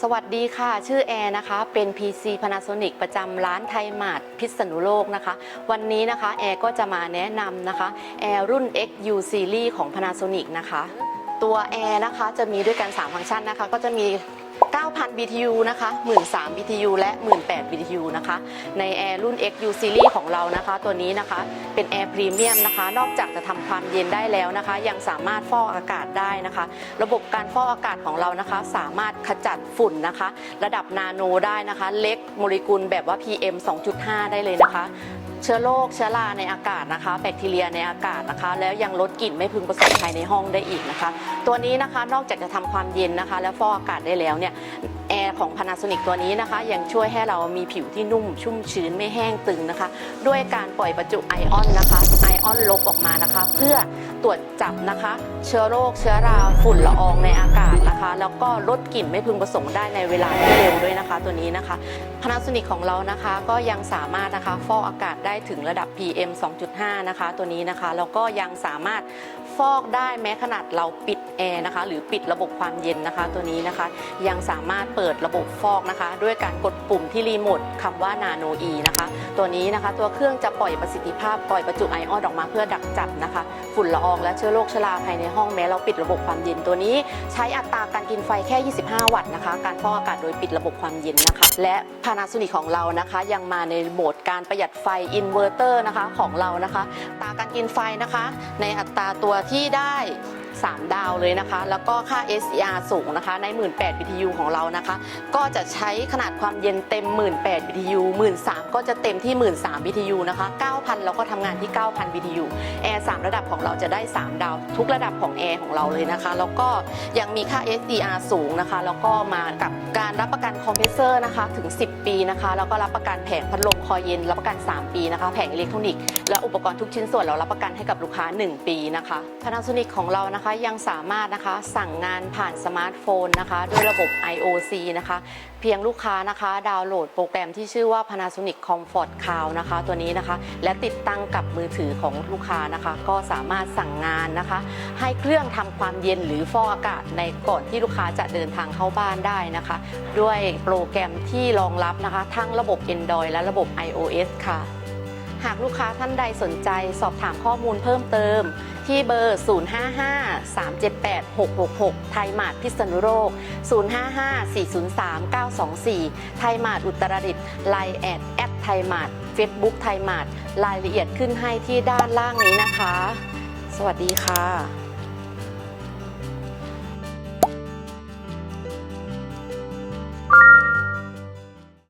สวัสดีค่ะ ชื่อแอร์นะคะ เป็น PC Panasonic ประจำร้านไทยมาร์ทพิษณุโลกนะคะ วันนี้นะคะแอร์ก็จะมาแนะนำนะคะแอร์รุ่น XU Series ของ Panasonic นะคะ ตัวแอร์นะคะจะมีด้วยกัน 3 ฟังก์ชันนะคะ ก็จะมี 9,000 BTU นะคะ 13,000 BTU และ 18,000 BTU นะคะ ในแอร์รุ่น XU Series ของเรานะคะ ตัวนี้นะคะ เป็นแอร์พรีเมียมนะคะ นอกจากจะทำความเย็นได้แล้วนะคะ ยังสามารถฟอกอากาศได้นะคะ ระบบการฟอกอากาศของเรานะคะ สามารถขจัดฝุ่นนะคะ ระดับนาโนได้นะคะ เล็กโมเลกุลแบบว่า PM 2.5 ได้เลยนะคะ เชื้อโรคเชื้อราในอากาศนะคะ แบคทีเรียในอากาศนะคะ แล้วยังลดกลิ่นไม่พึงประสงค์ภายในห้องได้อีกนะคะ ตัวนี้นะคะนอกจากจะทำความเย็นนะคะ และฟอกอากาศได้แล้วเนี่ยแอร์ของ Panasonic ตัวนี้นะคะ ยังช่วยให้เรามีผิวที่นุ่มชุ่มชื้นไม่แห้งตึงนะคะ ด้วยการปล่อยประจุไอออนนะคะไอออนลบออกมานะคะ เพื่อ ตรวจจับนะคะ เชื้อโรคเชื้อราฝุ่นละอองในอากาศนะคะ แล้วก็ลดกลิ่นไม่พึงประสงค์ได้ในเวลาที่เร็วด้วยนะคะ ตัวนี้นะคะ Panasonic ของเรานะคะก็ยังสามารถนะคะฟอกอากาศได้ถึงระดับ PM 2.5 นะคะ ตัวนี้นะคะแล้วก็ยังสามารถฟอกได้แม้ขนาดเราปิดแอร์นะคะ หรือปิดระบบความเย็นนะคะ ตัวนี้นะคะ ยังสามารถเปิดระบบฟอกนะคะ ด้วยการกดปุ่มที่รีโมทคำว่า Nano E นะคะ ตัวนี้นะคะ ตัวเครื่องจะปล่อยประสิทธิภาพปล่อยประจุไอออนออกมาเพื่อดักจับนะคะ ฝุ่นละอองและเชื้อโรคชราภายในห้องแม้เราปิดระบบความเย็นตัวนี้ ใช้อัตราการกินไฟแค่ 25 วัตต์นะคะ การฟอกอากาศโดยปิดระบบความเย็นนะคะ และ Panasonic ของเรานะคะ ยังมาในโหมดการประหยัดไฟอินเวอร์เตอร์นะคะของเรานะคะตาการกินไฟนะคะ ในอัตราตัวที่ได้ 3 ดาวเลยนะคะ แล้วก็ค่า SCR สูงนะคะ ใน 18 BTU ของเรานะคะ ก็จะใช้ขนาดความเย็นเต็ม 18 BTU 13ก็จะเต็มที่ 13 BTU นะคะ 9,000 เราก็ทำงานที่ 9,000 BTU แอร์ 3 ระดับของเราจะได้ 3 ดาว ทุกระดับของแอร์ของเราเลยนะคะ แล้วก็ยังมีค่า SDR สูงนะคะ แล้วก็มากับการรับประกันคอมเพรสเซอร์นะคะ ถึง 10 ปีนะคะ แล้วก็รับประกันแผงพัดลมคอยเย็น รับประกัน 3 ปีนะคะ แผงอิเล็กทรอนิกส์และอุปกรณ์ทุกชิ้นส่วนเรารับประกันให้กับลูกค้า 1 ปีนะคะ Panasonic ของเรานะคะยังสามารถนะคะสั่งงานผ่านสมาร์ทโฟนนะคะด้วยระบบ IOC นะคะเพียงลูกค้านะคะดาวน์โหลดโปรแกรมที่ชื่อว่า Panasonic Comfort Cloud นะคะตัวนี้นะคะ และติดตั้งกับมือถือของลูกค้านะคะ ก็สามารถสั่งงานนะคะ ให้เครื่องทำความเย็นหรือฟอกอากาศในก่อนที่ลูกค้าจะเดินทางเข้าบ้านได้นะคะ ด้วยโปรแกรมที่รองรับนะคะ ทั้งระบบ Android และระบบ iOS ค่ะ หากลูกค้าท่านใดสนใจสอบถามข้อมูลเพิ่มเติม ที่เบอร์ 055-378-666 ไทยมาร์ทพิษณุโลก 055-403-924 ไทยมาร์ทอุตรดิตถ์ไลน์แอดแอดไทยมาร์ทเฟซบุ๊กไทยมาร์ทรายละเอียดขึ้นให้ที่ด้านล่างนี้นะคะ สวัสดีค่ะ